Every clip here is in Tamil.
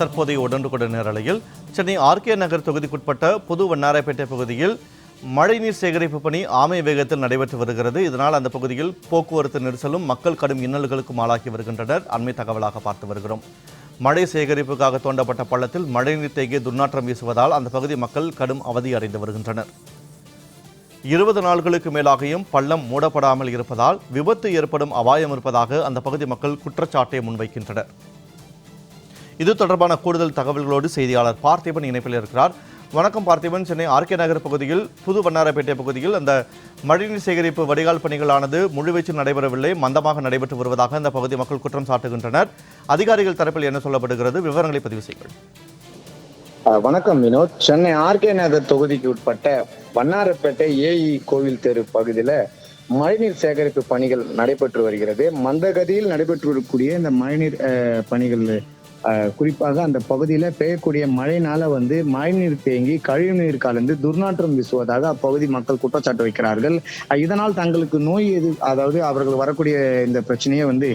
தற்போதைய உடனுக்குடன் நேரலையில் சென்னை ஆர்கே நகர் தொகுதிக்குட்பட்ட புது வண்ணாரப்பேட்டை பகுதியில் மழைநீர் சேகரிப்பு பணி ஆமை வேகத்தில் நடைபெற்று வருகிறது. இதனால் அந்த பகுதியில் போக்குவரத்து நெரிசலும் மக்கள் கடும் இன்னல்களுக்கும் ஆளாகி வருகின்றனர். அண்மை தகவலாக பார்த்து வருகிறோம். மழை சேகரிப்புக்காக தோண்டப்பட்ட பள்ளத்தில் மழைநீர் தேங்கிய துர்நாற்றம் வீசுவதால் அந்த பகுதி மக்கள் கடும் அவதி அடைந்து வருகின்றனர். இருபது நாள்களுக்கு மேலாகியும் பள்ளம் மூடப்படாமல் இருப்பதால் விபத்து ஏற்படும் அபாயம் இருப்பதாக அந்த பகுதி மக்கள் குற்றச்சாட்டை முன்வைக்கின்றனர். இது தொடர்பான கூடுதல் தகவல்களோடு செய்தியாளர் பார்த்திபன் இணைப்பில் இருக்கிறார். வணக்கம் பார்த்திபன். சென்னை ஆர்கே நகர் பகுதியில் புது வண்ணாரப்பேட்டை பகுதியில் அந்த மழைநீர் சேகரிப்பு வடிகால் பணிகளானது முழுவீச்சில் நடைபெறவில்லை. மந்தமாக நடைபெற்று வருவதாக அந்த பகுதி மக்கள் குற்றம் சாட்டுகின்றனர். அதிகாரிகள் தரப்பில் என்ன சொல்லப்படுகிறது? விவரங்களை பதிவு செய்யுங்கள். வணக்கம் வினோத். சென்னை ஆர்கே நகர் தொகுதிக்கு உட்பட்ட வண்ணாரப்பேட்டை ஏஇ கோவில் தெரு பகுதியில மழைநீர் சேகரிப்பு பணிகள் நடைபெற்று வருகிறது. மந்தகதியில் நடைபெற்று வரக்கூடிய இந்த மழைநீர் பணிகள் குறிப்பாக அந்த பகுதியில பெய்யக்கூடிய மழையினால வந்து மழைநீர் தேங்கி கழிவுநீர் கலந்து துர்நாற்றம் வீசுவதாக அப்பகுதி மக்கள் குற்றச்சாட்டு வைக்கிறார்கள். இதனால் தங்களுக்கு நோய் எது அதாவது அவர்கள் வரக்கூடிய இந்த பிரச்சனையை வந்து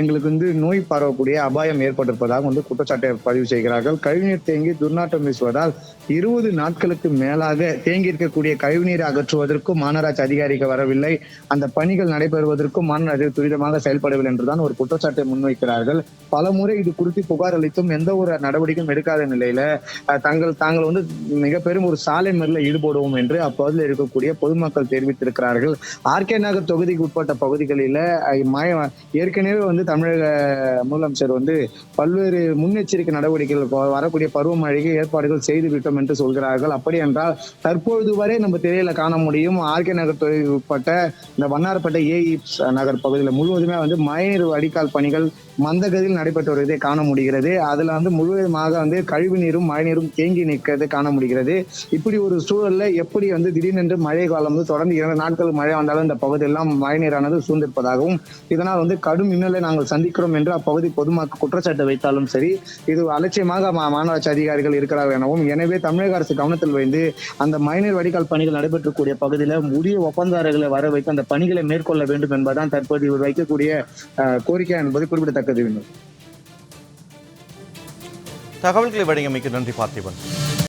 எங்களுக்கு வந்து நோய் பரவக்கூடிய அபாயம் ஏற்பட்டிருப்பதாக வந்து குற்றச்சாட்டை பதிவு செய்கிறார்கள். கழிவுநீர் தேங்கி துர்நாற்றம் வீசுவதால் இருபது நாட்களுக்கு மேலாக தேங்கி இருக்கக்கூடிய கழிவுநீரை அகற்றுவதற்கும் மாநகராட்சி அதிகாரிகள் வரவில்லை. அந்த பணிகள் நடைபெறுவதற்கும் மாநகராட்சி துரிதமாக செயல்படவில்லை என்றுதான் ஒரு குற்றச்சாட்டை முன்வைக்கிறார்கள். பல முறை இது குறித்து புகார் அளித்தும் எந்த ஒரு நடவடிக்கையும் எடுக்காத நிலையில தங்கள் தாங்கள் வந்து மிக பெரும் ஒரு சாலை மறியலில் ஈடுபடுவோம் என்று அப்பகுதியில் இருக்கக்கூடிய பொதுமக்கள் தெரிவித்திருக்கிறார்கள். ஆர்கே நகர் தொகுதிக்கு உட்பட்ட பகுதிகளில ஏற்கனவே வந்து தமிழக முதலமைச்சர் வந்து பல்வேறு முன்னெச்சரிக்கை நடவடிக்கைகள் வரக்கூடிய பருவமழைக்கு ஏற்பாடுகள் செய்து விட்டோம் என்று சொல்கிறார்கள். அப்படி என்றால் தற்பொழுது வரை நம்ம திரையில காண முடியும் ஆர்கே நகர் உட்பட்ட இந்த வண்ணார்பட்ட ஏஇ நகர் பகுதியில் முழுவதுமே வந்து மழைநீர் வடிகால் பணிகள் மந்தகதியில் நடைபெற்று வருவதை காண முடிகிறது. அதுல வந்து முழுவதுமாக வந்து கழிவு நீரும் மழைநீரும் தேங்கி நிற்கிறது காண முடிகிறது. இப்படி ஒரு சூழல்ல எப்படி வந்து திடீரென்று மழை காலம் வந்து தொடர்ந்து இரண்டு நாட்கள் மழை வந்தாலும் இந்த பகுதியெல்லாம் மழைநீரானது சூழ்ந்திருப்பதாகவும் இதனால் வந்து கடும் இன்னலை நாங்கள் சந்திக்கிறோம் என்று அப்பகுதி பொதுமக்கள் குற்றச்சாட்டு வைத்தாலும் சரி இது அலட்சியமாக மா- மாநகராட்சி அதிகாரிகள் இருக்கிறார்கள் எனவும் எனவே தமிழக அரசு கவனத்தில் வைந்து அந்த மைனர் வடிகால் பணிகள் நடைபெற்றக்கூடிய பகுதியில் உரிய ஒப்பந்ததாரர்களை வர வைத்து அந்த பணிகளை மேற்கொள்ள வேண்டும் என்பதுதான் தற்போது இவர் வைக்கக்கூடிய கோரிக்கை என்பது குறிப்பிடத்தக்கது. வேண்டும் தகவல்களை வழங்கியமைக்கு நன்றி பார்த்திபன்.